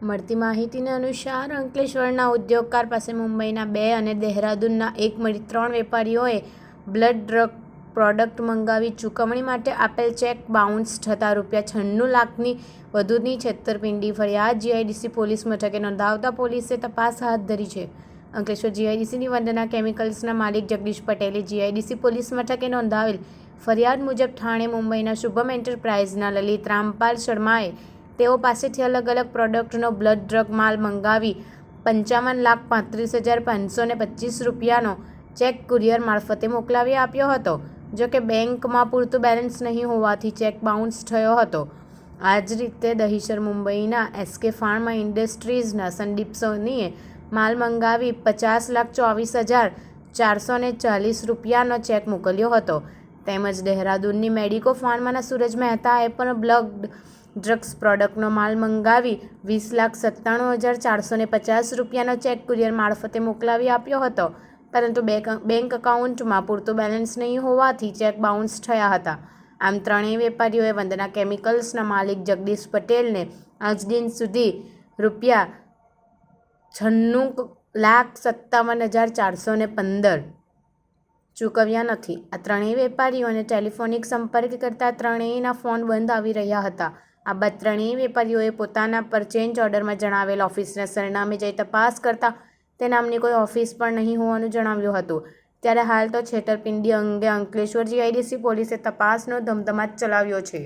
મળતી માહિતીને અનુસાર અંકલેશ્વરના ઉદ્યોગકાર પાસે મુંબઈના બે અને દહેરાદૂનના એક મળી ત્રણ વેપારીઓએ બ્લડ ડ્રગ પ્રોડક્ટ મંગાવી ચૂકવણી માટે આપેલ ચેક બાઉન્સ થતાં રૂપિયા છન્નું લાખની વધુની છેતરપિંડી ફરિયાદ જીઆઈડીસી પોલીસ મથકે નોંધાવતા પોલીસે તપાસ હાથ ધરી છે. અંકલેશ્વર જીઆઈડીસીની વંદના કેમિકલ્સના માલિક જગદીશ પટેલે જીઆઈડીસી પોલીસ મથકે નોંધાવેલ ફરિયાદ મુજબ ઠાણે મુંબઈના શુભમ એન્ટરપ્રાઇઝના લલિત રામપાલ શર્માએ તેઓ પાસેથી અલગ અલગ પ્રોડક્ટનો બ્લડ ડ્રગ માલ મંગાવી પંચાવન લાખ પાંત્રીસ હજાર પાંચસો ને પચીસ રૂપિયાનો ચેક કુરિયર મારફતે મોકલાવી આપ્યો હતો, જો કે બેંકમાં પૂરતું બેલેન્સ નહીં હોવાથી ચેક બાઉન્સ થયો હતો. આ જ રીતે દહીસર મુંબઈના એસકે ફાર્મા ઇન્ડસ્ટ્રીઝના સંદીપ સોનીએ માલ મંગાવી પચાસ લાખ ચોવીસ હજાર ચારસો ચાલીસ રૂપિયાનો ચેક મોકલ્યો હતો. તેમજ દહેરાદૂનની મેડિકો ફાર્માના સૂરજ મહેતાએ પણ બ્લડ ડ્રગ્સ પ્રોડક્ટનો માલ મંગાવી વીસ લાખ સત્તાણું હજાર ચારસો પચાસ રૂપિયાનો ચેક કુરિયર મારફતે મોકલાવી આપ્યો હતો. પરંતુ બેંક એકાઉન્ટમાં પૂરતું બેલેન્સ નહીં હોવાથી ચેક બાઉન્સ થયા હતા. આમ ત્રણેય વેપારીઓએ વંદના કેમિકલ્સના માલિક જગદીશ પટેલને આજ દિન સુધી રૂપિયા છન્નું લાખ સત્તાવન હજાર ચારસો પંદર ચૂકવ્યા નથી. આ ત્રણેય વેપારીઓને ટેલિફોનિક સંપર્ક કરતા ત્રણેયના ફોન બંધ આવી રહ્યા હતા. આ બાદ ત્રણેય વેપારીઓએ પોતાના પરચેન્જ ઓર્ડરમાં જણાવેલ ઓફિસના સરનામે જઈ તપાસ કરતા તે નામની કોઈ ઓફિસ પણ નહીં હોવાનું જણાવ્યું હતું. ત્યારે હાલ તો છેતરપિંડી અંગે અંકલેશ્વર જીઆઈડીસી પોલીસે તપાસનો ધમધમાટ ચલાવ્યો છે.